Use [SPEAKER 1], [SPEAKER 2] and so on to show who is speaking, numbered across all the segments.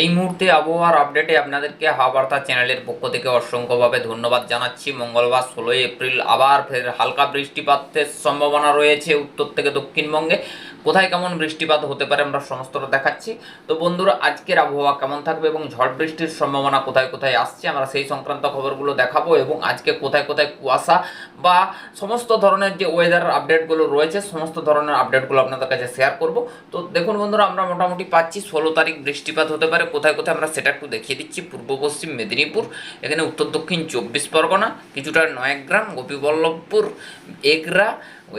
[SPEAKER 1] এই মুহূর্তে আবহাওয়ার আপডেটে আপনাদেরকে হাওয়াবার্তা চ্যানেলের পক্ষ থেকে অসংখ্যভাবে ধন্যবাদ জানাচ্ছি। মঙ্গলবার ষোলোই এপ্রিল আবার ফের হালকা বৃষ্টিপাতের সম্ভাবনা রয়েছে উত্তর থেকে দক্ষিণবঙ্গে। কোথায় কেমন বৃষ্টিপাত হতে পারে আমরা সমস্তটা দেখাচ্ছি। তো বন্ধুরা, আজকের আবহাওয়া কেমন থাকবে এবং ঝড় বৃষ্টির সম্ভাবনা কোথায় কোথায় আসছে আমরা সেই সংক্রান্ত খবরগুলো দেখাবো এবং আজকে কোথায় কোথায় কুয়াশা বা সমস্ত ধরনের যে ওয়েদার আপডেটগুলো রয়েছে, সমস্ত ধরনের আপডেটগুলো আপনাদের কাছে শেয়ার করব। তো দেখুন বন্ধুরা, আমরা মোটামুটি পাচ্ছি ষোলো তারিখ বৃষ্টিপাত হতে পারে। কোথায় কোথায় আমরা সেটা একটু দেখিয়ে দিচ্ছি। পূর্ব পশ্চিম মেদিনীপুর, এখানে উত্তর দক্ষিণ চব্বিশ পরগনা, কিছুটা নয়াগ্রাম, গোপীবল্লভপুর, এগরা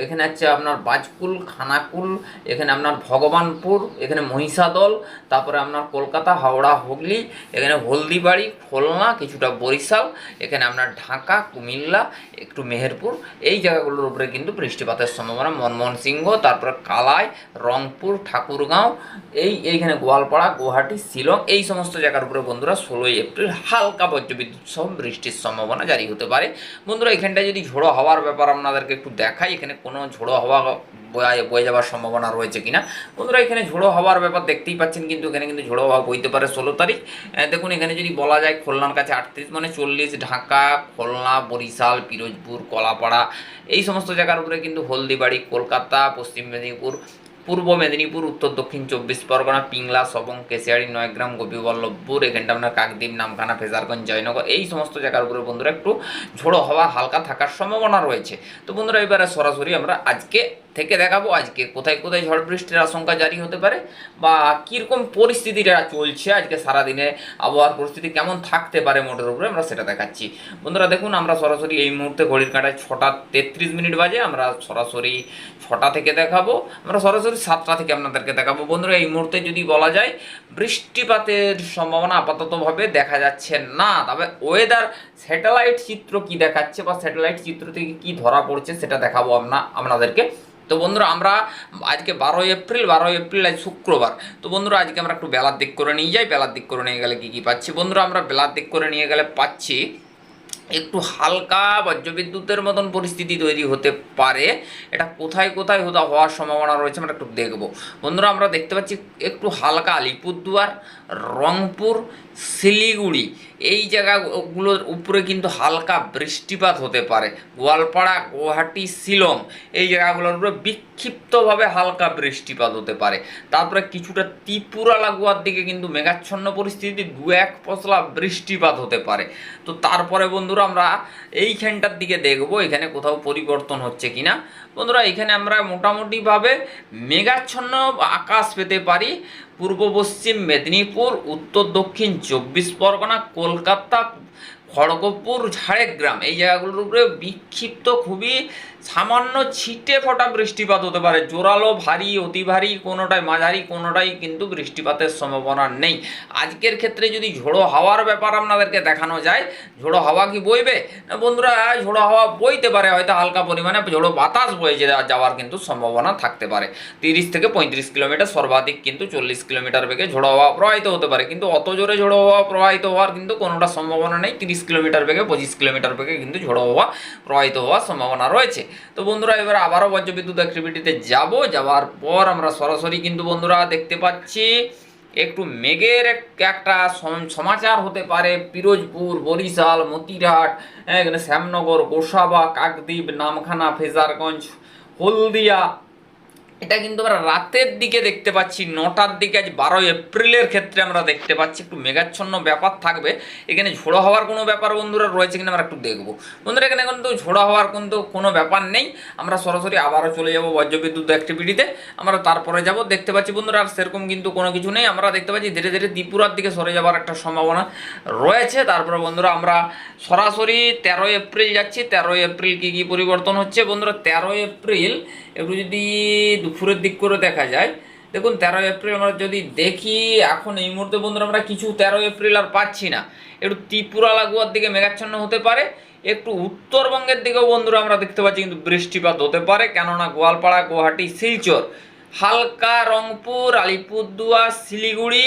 [SPEAKER 1] এখানে হচ্ছে আপনার বাজকুল, খানাকুল, এখানে আপনার ভগবানপুর, এখানে মহিষাদল, তারপরে আপনার কলকাতা, হাওড়া, হুগলি, এখানে হলদিবাড়ি, খুলনা, কিছুটা বরিশাল, এখানে আপনার ঢাকা, কুমিল্লা, একটু মেহেরপুর, এই জায়গাগুলোর উপরে কিন্তু বৃষ্টিপাতের সম্ভাবনা। মনমোহন সিংহ, তারপরে কালাই, রংপুর, ঠাকুরগাঁও, এই এইখানে গোয়ালপাড়া, গুয়াহাটি, শিলং, এই সমস্ত জায়গার উপরে বন্ধুরা ষোলোই এপ্রিল হালকা বজ্রবিদ্যুৎ সহ বৃষ্টির সম্ভাবনা জারি হতে পারে। বন্ধুরা, এখানটায় যদি ঝোড়ো হওয়ার ব্যাপার আপনাদেরকে একটু দেখাই, এখানে কোনো ঝোড়ো হওয়া বয়ে বয়ে যাওয়ার সম্ভাবনা রয়েছে কিনা। বন্ধুরা, এখানে ঝোড়ো হওয়ার ব্যাপার দেখতেই পাচ্ছেন, কিন্তু এখানে কিন্তু ঝোড়ো হওয়া বইতে পারে ষোলো তারিখ। দেখুন, এখানে যদি বলা যায় খুলনার কাছে আটত্রিশ মানে চল্লিশ, ঢাকা, খুলনা, বরিশাল, পিরোজপুর, কলাপাড়া, এই সমস্ত জায়গার উপরে কিন্তু হলদিবাড়ি, কলকাতা, পশ্চিম মেদিনীপুর পূর্ব মেদিনীপুর, উত্তর দক্ষিণ চব্বিশ পরগনা, পিংলা, সবং, কেশিয়াড়ি, নয়গ্রাম গোপীবল্লভপুর এখানটা আপনার কাকদ্বীপ, নামখানা, ফেজারগঞ্জ, জয়নগর, এই সমস্ত জায়গার উপরে বন্ধুরা একটু ঝোড়ো হওয়া হালকা থাকার সম্ভাবনা রয়েছে। তো বন্ধুরা এবারে সরাসরি আমরা আজকে থেকে দেখাবো আজকে। কোথায় কোথায় ঝড় বৃষ্টির আশঙ্কা জারি হতে পারে বা কীরকম পরিস্থিতিটা চলছে আজকে সারাদিনে, আবহাওয়ার পরিস্থিতি কেমন থাকতে পারে মোটের উপরে, আমরা সেটা দেখাচ্ছি। বন্ধুরা, দেখুন, আমরা সরাসরি এই মুহূর্তে ঘড়ির কাঁটায় ছটা তেত্রিশ মিনিট বাজে, আমরা সরাসরি ছটা থেকে দেখাবো, আমরা সরাসরি সাতটা থেকে আপনাদেরকে দেখাবো। বন্ধুরা, এই মুহূর্তে যদি বলা যায়, বৃষ্টিপাতের সম্ভাবনা আপাততভাবে দেখা যাচ্ছে না। তবে ওয়েদার স্যাটেলাইট চিত্র কি দেখাচ্ছে বা স্যাটেলাইট চিত্র থেকে কি ধরা পড়ছে, সেটা দেখাবো আমরা আপনাদেরকে। তো বন্ধুরা, আমরা আজকে বারোই এপ্রিল বারোই এপ্রিল আজ শুক্রবার। তো বন্ধুরা, আজকে আমরা একটু বেলার দিক করে নিয়ে যাই। বেলার দিক করে নিয়ে গেলে কী কী পাচ্ছি? বন্ধুরা, আমরা বেলার দিক করে নিয়ে গেলে পাচ্ছি একটু হালকা বজ্রবিদ্যুতের মতন পরিস্থিতি তৈরি হতে পারে। এটা কোথায় কোথায় হতে হওয়ার সম্ভাবনা রয়েছে আমরা একটু দেখব। বন্ধুরা, আমরা দেখতে পাচ্ছি একটু হালকা আলিপুরদুয়ার, রংপুর শিলিগুড়ি। এই জায়গাগুলোর উপরে কিন্তু হালকা বৃষ্টিপাত হতে পারে। গোয়ালপাড়া, গুয়াহাটি, শিলং এই জায়গাগুলোর উপরে বিক্ষিপ্তভাবে হালকা বৃষ্টিপাত হতে পারে। তারপরে কিছুটা ত্রিপুরা লাগোয়ার দিকে কিন্তু মেঘাচ্ছন্ন পরিস্থিতি দু এক পশলা বৃষ্টিপাত হতে পারে। তো তারপরে বন্ধুরা আমরা এইখানটার দিকে দেখব, এখানে কোথাও পরিবর্তন হচ্ছে কিনা। বন্ধুরা, এখানে আমরা মোটামুটিভাবে মেঘাচ্ছন্ন আকাশ পেতে পারি। পূর্ব পশ্চিম মেদিনীপুর, উত্তর দক্ষিণ চব্বিশ পরগনা, কলকাতা, খড়গপুর, ঝাড়গ্রাম এই জায়গাগুলোর উপরে বিক্ষিপ্ত খুবই সামান্য ছিটে ফোটা বৃষ্টিপাত হতে পারে। জোরালো, ভারী, অতি ভারী, কোনোটাই মাঝারি, কোনোটাই কিন্তু বৃষ্টিপাতের সম্ভাবনা নেই। আজকের ক্ষেত্রে যদি ঝোড়ো হাওয়ার ব্যাপার আপনাদেরকে দেখানো যায়, ঝোড়ো হাওয়া কি বইবে? না বন্ধুরা, ঝোড়ো হাওয়া বইতে পারে, হয়তো হালকা পরিমাণে ঝোড়ো বাতাস বয়ে যে- যাওয়ার কিন্তু সম্ভাবনা থাকতে পারে। তিরিশ থেকে পঁয়ত্রিশ কিলোমিটার সর্বাধিক কিন্তু চল্লিশ কিলোমিটার বেগে ঝোড়ো হাওয়া প্রবাহিত হতে পারে। কিন্তু অত জোরে ঝোড়ো হাওয়া প্রবাহিত হওয়ার কিন্তু কোনোটা সম্ভাবনা নেই। তিরিশ কিলোমিটার বেগে, পঁচিশ কিলোমিটার বেগে কিন্তু ঝোড়ো হাওয়া প্রবাহিত হওয়ার সম্ভাবনা রয়েছে। তো বন্ধুরা এবার আবারও বজ্রবিদ্যুৎ অ্যাক্টিভিটিতে যাব। যাওয়ার পর আমরা সরাসরি কিন্তু বন্ধুরা দেখতে পাচ্ছি একটু মেঘের একটা সমাচার হতে পারে। পিরোজপুর বরিশাল মতিরহাট হ্যাঁ, শ্যামনগর গোসাবা কাকদ্বীপ নামখানা ফেজারগঞ্জ হলদিয়া এটা কিন্তু আমরা রাতের দিকে দেখতে পাচ্ছি, নটার দিকে আজ বারোই এপ্রিলের ক্ষেত্রে আমরা দেখতে পাচ্ছি। একটু মেঘাচ্ছন্ন ব্যাপার থাকবে। এখানে ঝোড়ো হওয়ার কোনো ব্যাপার বন্ধুরা রয়েছে কিনা আমরা একটু দেখব। বন্ধুরা, এখানে কিন্তু ঝোড়ো হওয়ার কিন্তু কোনো ব্যাপার নেই। আমরা সরাসরি আবারও চলে যাব বজ্রবিদ্যুৎ অ্যাক্টিভিটিতে আমরা তারপরে যাব। দেখতে পাচ্ছি বন্ধুরা, আর সেরকম কিন্তু কোনো কিছু নেই। আমরা দেখতে পাচ্ছি ধীরে ধীরে ত্রিপুরার দিকে সরে যাওয়ার একটা সম্ভাবনা রয়েছে। তারপরে বন্ধুরা, আমরা সরাসরি তেরোই এপ্রিল যাচ্ছি। তেরোই এপ্রিল কী কী পরিবর্তন হচ্ছে? বন্ধুরা, তেরোই এপ্রিল একটু যদি দুপুরের দিক করে দেখা যায়। দেখুন তেরোই এপ্রিল আমরা যদি দেখি, এখন এই মুহূর্তে বন্ধুরা আমরা কিছু তেরোই এপ্রিল আর পাচ্ছি না। একটু ত্রিপুরা, লাগোয়ার দিকে মেঘাচ্ছন্ন হতে পারে। একটু উত্তরবঙ্গের দিকেও বন্ধুরা আমরা দেখতে পাচ্ছি, কিন্তু বৃষ্টিপাত হতে পারে। কেননা গোয়ালপাড়া, গুয়াহাটি, শিলচর, হালকা রংপুর, আলিপুরদুয়ার, শিলিগুড়ি,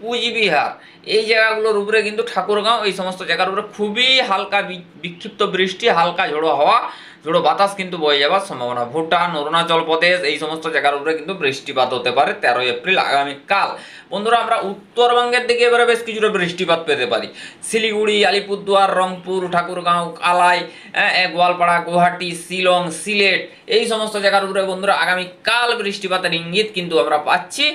[SPEAKER 1] কুচবিহার এই জায়গাগুলোর উপরে কিন্তু ঠাকুরগাঁও, এই সমস্ত জায়গার উপরে খুবই হালকা বিক্ষিপ্ত বৃষ্টি, হালকা ঝোড়ো হওয়া। ঝোড়ো বাতাস কিন্তু বয়ে যাওয়ার সম্ভাবনা। ভুটান অরুণাচল প্রদেশ এই সমস্ত জায়গার উপরে কিন্তু বৃষ্টিপাত হতে পারে তেরোই এপ্রিল আগামীকাল। বন্ধুরা আমরা উত্তরবঙ্গের দিকে এবারে বেশ কিছুটা বৃষ্টিপাত পেতে পারি। শিলিগুড়ি আলিপুরদুয়ার রংপুর ঠাকুরগাঁও কালাই হ্যাঁ, গোয়ালপাড়া গুয়াহাটি শিলং সিলেট এই সমস্ত জায়গার উপরে বন্ধুরা আগামীকাল বৃষ্টিপাতের ইঙ্গিত কিন্তু আমরা পাচ্ছি।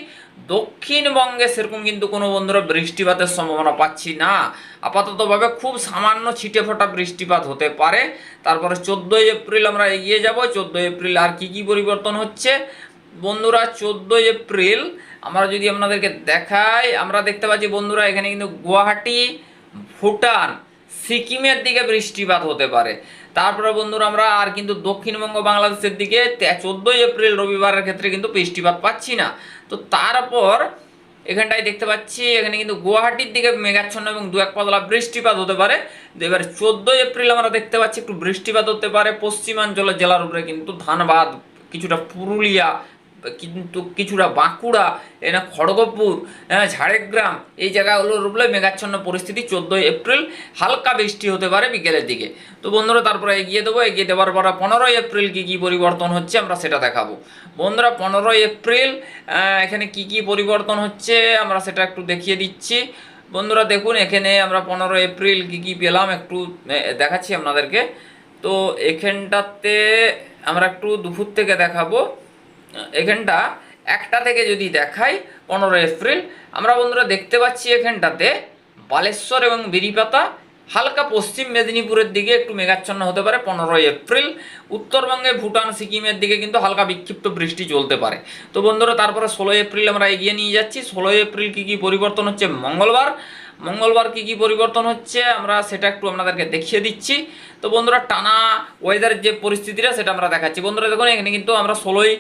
[SPEAKER 1] দক্ষিণবঙ্গে সেরকম কিন্তু কোনো বন্ধুরা বৃষ্টিপাতের সম্ভাবনা পাচ্ছি না। আপাততভাবে খুব সামান্য ছিটে ফোটা বৃষ্টিপাত হতে পারে। তারপরে চোদ্দোই এপ্রিল আমরা এগিয়ে যাব। চোদ্দোই এপ্রিল আর কি কি পরিবর্তন হচ্ছে? বন্ধুরা, চোদ্দোই এপ্রিল আমরা যদি আপনাদেরকে দেখাই, আমরা দেখতে পাচ্ছি বন্ধুরা এখানে কিন্তু গুয়াহাটি, ভুটান, সিকিমের দিকে বৃষ্টিপাত হতে পারে। তারপরে বন্ধুরা আমরা আর কিন্তু দক্ষিণবঙ্গ, বাংলাদেশের দিকে চোদ্দোই এপ্রিল রবিবারের ক্ষেত্রে কিন্তু বৃষ্টিপাত পাচ্ছি না। তো তারপর এখানটায় দেখতে পাচ্ছি, এখানে কিন্তু গুয়াহাটির দিকে মেঘাচ্ছন্ন এবং দু এক পাতলা বৃষ্টিপাত হতে পারে। এবারে চোদ্দই এপ্রিল আমরা দেখতে পাচ্ছি, একটু বৃষ্টিপাত হতে পারে। পশ্চিমাঞ্চলের জেলার উপরে কিন্তু ধানবাদ, কিছুটা পুরুলিয়া কিন্তু কিছুটা বাঁকুড়া এনা খড়গপুর হ্যাঁ ঝাড়গ্রাম, এই জায়গাগুলোর উপরে মেঘাচ্ছন্ন পরিস্থিতি চোদ্দোই এপ্রিল। হালকা বৃষ্টি হতে পারে বিকেলের দিকে। তো বন্ধুরা, তারপরে এগিয়ে দেবো। এগিয়ে দেওয়ার পর পনেরোই এপ্রিল কী কী পরিবর্তন হচ্ছে আমরা সেটা দেখাবো। বন্ধুরা, পনেরোই এপ্রিল এখানে কি কি পরিবর্তন হচ্ছে আমরা সেটা একটু দেখিয়ে দিচ্ছি। বন্ধুরা, দেখুন, এখানে আমরা পনেরো এপ্রিল কি কি পেলাম একটু দেখাচ্ছি আপনাদেরকে। তো এখানটাতে আমরা একটু দুপুর থেকে দেখাবো। এখানটা একটা থেকে যদি দেখাই পনেরো এপ্রিল। আমরা বন্ধুরা দেখতে পাচ্ছি এখানটাতে বালেশ্বর এবং বিরিপাতা, হালকা পশ্চিম মেদিনীপুরের দিকে একটু মেঘাচ্ছন্ন হতে পারে, পনেরোই এপ্রিল। উত্তরবঙ্গে, ভুটান, সিকিমের দিকে কিন্তু হালকা বিক্ষিপ্ত বৃষ্টি চলতে পারে। তো বন্ধুরা, তারপরে ষোলোই এপ্রিল আমরা এগিয়ে নিয়ে যাচ্ছি। ষোলোই এপ্রিল কী কী পরিবর্তন হচ্ছে? মঙ্গলবার। মঙ্গলবার কি কি পরিবর্তন হচ্ছে, আমরা সেটা একটু আপনাদেরকে দেখিয়ে দিচ্ছি। তো বন্ধুরা, টানা ওয়েদারের যে পরিস্থিতিটা, সেটা আমরা দেখাচ্ছি। বন্ধুরা, দেখুন, এখানে কিন্তু আমরা ষোলোই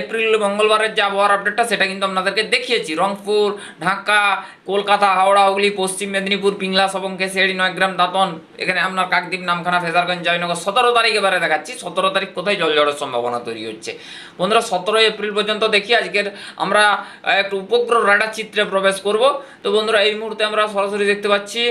[SPEAKER 1] এপ্রিল মঙ্গলবারের যে আবহাওয়ার আপডেটটা সেটা কিন্তু আপনাদেরকে দেখিয়েছি। রংপুর, ঢাকা, কলকাতা, হাওড়া, হুগলি, পশ্চিম মেদিনীপুর, পিংলা সবংকে শেড়ি নয়গ্রাম, দাঁতন, এখানে আপনার কাকদ্বীপ, নামখানা, ফেজারগঞ্জ, জয়নগর, সতেরো তারিখ এবারে দেখাচ্ছি। সতেরো তারিখ কোথায় জল ঝড়ের সম্ভাবনা তৈরি হচ্ছে? বন্ধুরা, সতেরোই এপ্রিল পর্যন্ত দেখি, আজকের আমরা একটু উপগ্রহ রাডার চিত্রে প্রবেশ করব। তো বন্ধুরা, এই মুহূর্তে আমরা সরাসরি দেখতে পাচ্ছি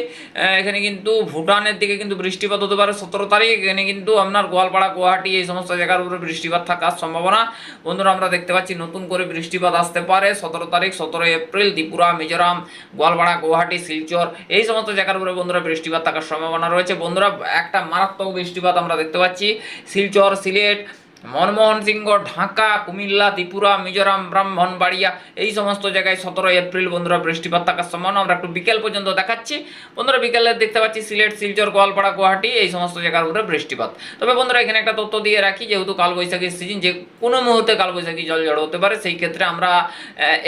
[SPEAKER 1] এখানে কিন্তু ভুটানের দিকে কিন্তু বৃষ্টিপাত হতে পারে সতেরো তারিখ। এখানে কিন্তু আপনার গোয়ালপাড়া, গুয়াহাটি এই সমস্ত জায়গার উপরে বৃষ্টিপাত থাকার সম্ভাবনা। বন্ধুরা, আমরা দেখতে পাচ্ছি নতুন করে বৃষ্টিপাত আসতে পারে সতেরো তারিখ, সতেরোই এপ্রিল, ত্রিপুরা, মিজোরাম, গোয়ালপাড়া, গুয়াহাটি, শিলচর, এই সমস্ত জায়গার উপরে বন্ধুরা বৃষ্টিপাত থাকার সম্ভাবনা রয়েছে। বন্ধুরা, একটা মারাত্মক বৃষ্টিপাত আমরা দেখতে পাচ্ছি, শিলচর, সিলেট মনমোহন সিংহ, ঢাকা, কুমিল্লা, ত্রিপুরা, মিজোরাম ব্রাহ্মণবাড়িয়া এই সমস্ত জায়গায় সতেরো এপ্রিল বন্ধুরা বৃষ্টিপাত থাকার সম্ভাবনা আমরা একটু বিকেল পর্যন্ত দেখাচ্ছি। বন্ধুরা বিকেলে দেখতে পাচ্ছি সিলেট, শিলচর, গোয়ালপাড়া, গুয়াহাটি, এই সমস্ত জায়গার উপরে বৃষ্টিপাত তবে বন্ধুরা এখানে একটা তথ্য দিয়ে রাখি, যেহেতু কালবৈশাখীর সিজন যে কোনো মুহূর্তে কালবৈশাখী জল জড় হতে পারে, সেই ক্ষেত্রে আমরা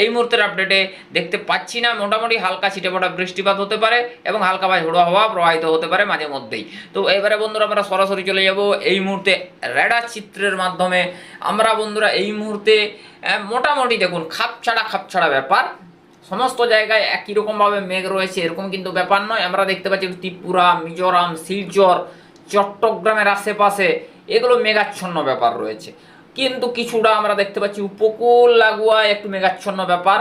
[SPEAKER 1] এই মুহূর্তের আপডেটে দেখতে পাচ্ছি না। মোটামুটি হালকা ছিটেফোঁটা বৃষ্টিপাত হতে পারে এবং হালকা বা ঝোড়ো হাওয়া প্রবাহিত হতে পারে মাঝে মধ্যেই। তো এবারে বন্ধুরা আমরা সরাসরি চলে যাব। এই মুহূর্তে রেডার চিত্রের মাধ্যমে আমরা বন্ধুরা এই মুহূর্তে মোটামুটি দেখুন, খাপছাড়া খাপছাড়া ব্যাপার। সমস্ত জায়গায় একই রকমভাবে মেঘ রয়েছে, এরকম কিন্তু ব্যাপার নয়। আমরা দেখতে পাচ্ছি ত্রিপুরা, মিজোরাম, শিলচর, চট্টগ্রামের আশেপাশে এগুলো মেঘাচ্ছন্ন ব্যাপার রয়েছে। কিন্তু কিছুটা আমরা দেখতে পাচ্ছি উপকূল লাগোয়া একটু মেঘাচ্ছন্ন ব্যাপার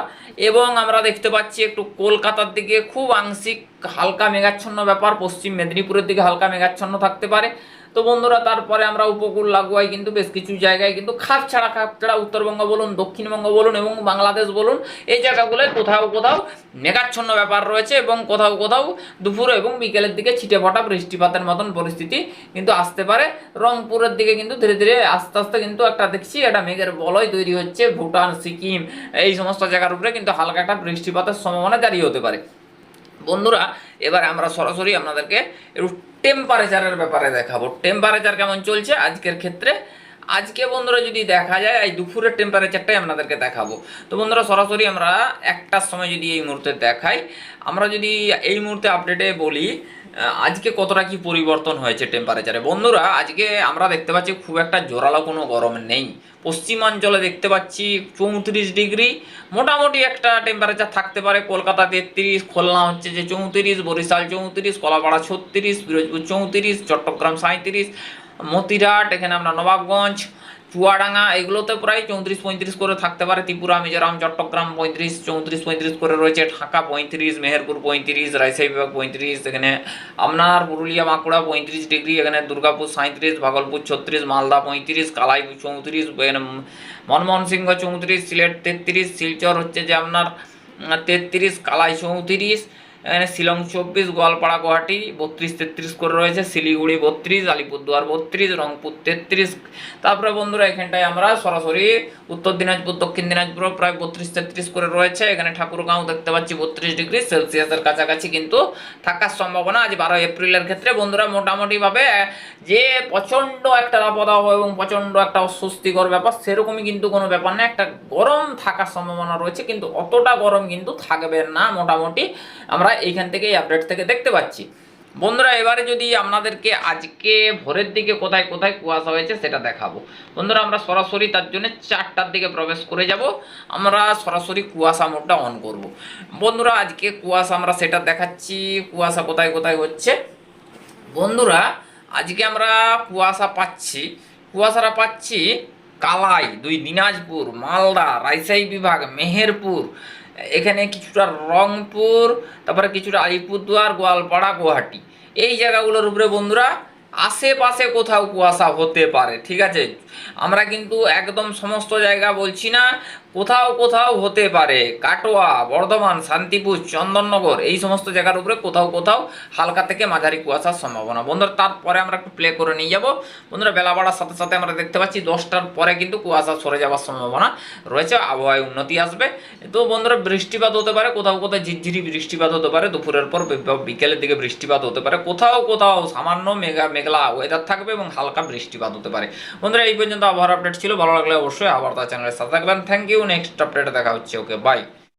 [SPEAKER 1] এবং আমরা দেখতে পাচ্ছি একটু কলকাতার দিকে খুব আংশিক হালকা মেঘাচ্ছন্ন ব্যাপার, পশ্চিম মেদিনীপুরের দিকে হালকা মেঘাচ্ছন্ন থাকতে পারে। তো বন্ধুরা, তারপরে আমরা উপকূল লাগোয়ায় কিন্তু বেশ কিছু জায়গায় কিন্তু খাপ ছাড়া খাপ ছাড়া উত্তরবঙ্গ বলুন, দক্ষিণবঙ্গ বলুন এবং বাংলাদেশ বলুন, এই জায়গাগুলোয় কোথাও কোথাও মেঘাচ্ছন্ন ব্যাপার রয়েছে এবং কোথাও কোথাও দুপুর এবং বিকেলের দিকে ছিটে ফটা বৃষ্টিপাতের মতন পরিস্থিতি কিন্তু আসতে পারে। রংপুরের দিকে কিন্তু ধীরে ধীরে আস্তে আস্তে কিন্তু একটা দেখছি একটা মেঘের বলয় তৈরি হচ্ছে, ভুটান, সিকিম, এই সমস্ত জায়গার উপরে কিন্তু হালকা একটা বৃষ্টিপাতের সম্ভাবনা জারি হতে পারে। বন্ধুরা, এবার আমরা সরাসরি আপনাদেরকে টেম্পারেচারের ব্যাপারে দেখাবো। টেম্পারেচার কেমন চলছে? আজকের ক্ষেত্রে আজকে বন্ধুরা যদি দেখা যায়, এই দুপুরের টেম্পারেচারটাই আপনাদেরকে দেখাবো। তো বন্ধুরা, সরাসরি আমরা একটার সময় যদি এই মুহূর্তে দেখাই, আমরা যদি এই মুহূর্তে আপডেটে বলি আজকে কতটা কি পরিবর্তন হয়েছে টেম্পারেচারে বন্ধুরা, আজকে আমরা দেখতে পাচ্ছি খুব একটা জোরালো কোনো গরম নেই। পশ্চিমাঞ্চলে দেখতে পাচ্ছি চৌত্রিশ ডিগ্রি, মোটামুটি একটা টেম্পারেচার থাকতে পারে কলকাতা তেত্রিশ, খুলনা হচ্ছে যে চৌত্রিশ, বরিশাল চৌত্রিশ, কলাপাড়া ছত্রিশ, পিরোজপুর চৌত্রিশ, চট্টগ্রাম সাঁত্রিশ মতিরাট এখানে আমরা নবাবগঞ্জ, চুয়াডাঙ্গা, এগুলোতে প্রায় চৌত্রিশ পঁয়ত্রিশ করে থাকতে পারে, ত্রিপুরা, মিজোরাম, চট্টগ্রাম পঁয়ত্রিশ, চৌত্রিশ পঁয়ত্রিশ করে রয়েছে, ঢাকা পঁয়ত্রিশ, মেহেরপুর পঁয়ত্রিশ, রাজশাহী বিভাগ পঁয়ত্রিশ, এখানে আপনার পুরুলিয়া, বাঁকুড়া পঁয়ত্রিশ ডিগ্রি, এখানে দুর্গাপুর সাঁত্রিশ ভাগলপুর ছত্রিশ, মালদা পঁয়ত্রিশ কালাই চৌত্রিশ মনমোহন সিংহ চৌত্রিশ, সিলেট তেত্রিশ, শিলচর হচ্ছে যে আপনার তেত্রিশ, কালাই চৌত্রিশ এখানে শিলং চব্বিশ, গোয়ালপাড়া গুয়াহাটি, বত্রিশ, তেত্রিশ করে রয়েছে। শিলিগুড়ি বত্রিশ, আলিপুরদুয়ার বত্রিশ, রংপুর তেত্রিশ। তারপরে বন্ধুরা, এখানটায় আমরা সরাসরি উত্তর দিনাজপুর, দক্ষিণ দিনাজপুর প্রায় বত্রিশ, তেত্রিশ করে রয়েছে। এখানে ঠাকুরগাঁও দেখতে পাচ্ছি বত্রিশ ডিগ্রি সেলসিয়াসের কাছাকাছি কিন্তু থাকার সম্ভাবনা আজ বারো এপ্রিলের ক্ষেত্রে। বন্ধুরা, মোটামুটিভাবে যে প্রচণ্ড একটা আপদাহ এবং প্রচণ্ড একটা অস্বস্তিকর ব্যাপার, সেরকমই কিন্তু কোনো ব্যাপার না। একটা গরম থাকার সম্ভাবনা রয়েছে, কিন্তু অতটা গরম কিন্তু থাকবে না। মোটামুটি আমরা এইখান থেকে এই আপডেট থেকে দেখতে পাচ্ছি। বন্ধুরা, এবারে যদি আপনাদেরকে আজকে ভোরের দিকে কোথায় কোথায় কুয়াশা হয়েছে সেটা দেখাবো। বন্ধুরা, আমরা সরাসরি তার জন্য চারটার দিকে প্রবেশ করে যাব। আমরা সরাসরি কুয়াশা মোডটা অন করব। বন্ধুরা, আজকে কুয়াশা আমরা সেটা দেখাচ্ছি। কুয়াশা কোথায় কোথায় হচ্ছে? বন্ধুরা, আজকে আমরা কুয়াশা পাচ্ছি। কুয়াশাটা পাচ্ছি কালাই, দুই দিনাজপুর, মালদা, রাজশাহী বিভাগ, মেহেরপুর এখানে কিছুটা রংপুর, তারপরে কিছুটা আলিপুরদুয়ার, গোয়ালপাড়া, গুয়াহাটি। এই জায়গাগুলোর উপরে বন্ধুরা, আশেপাশে কোথাও কুয়াশা হতে পারে, ঠিক আছে? আমরা কিন্তু একদম সমস্ত জায়গা বলছি না কোথাও কোথাও হতে পারে। কাটোয়া, বর্ধমান, শান্তিপুর, চন্দননগর, এই সমস্ত জায়গার উপরে কোথাও কোথাও হালকা থেকে মাঝারি কুয়াশার সম্ভাবনা। বন্ধুরা, তারপরে আমরা একটু প্লে করে নিয়ে যাব। বন্ধুরা, বেলা বাড়ার সাথে সাথে আমরা দেখতে পাচ্ছি দশটার পরে কিন্তু কুয়াশা সরে যাওয়ার সম্ভাবনা রয়েছে। আবহাওয়ায় উন্নতি আসবে। তো বন্ধুরা, বৃষ্টিপাত হতে পারে, কোথাও কোথাও ঝিরঝিরি বৃষ্টিপাত হতে পারে। দুপুরের পর বিকেলের দিকে বৃষ্টিপাত হতে পারে। কোথাও কোথাও সামান্য মেঘা মেঘলা ওয়েদার থাকবে এবং হালকা বৃষ্টিপাত হতে পারে। বন্ধুরা, এই পর্যন্ত আবহাওয়ার আপডেট ছিল। ভালো লাগলে অবশ্যই আবার তার চ্যানেলের সাথে থাকবেন। থ্যাংক ইউ নেক্সট আপডেটে দেখা হচ্ছে ওকে বাই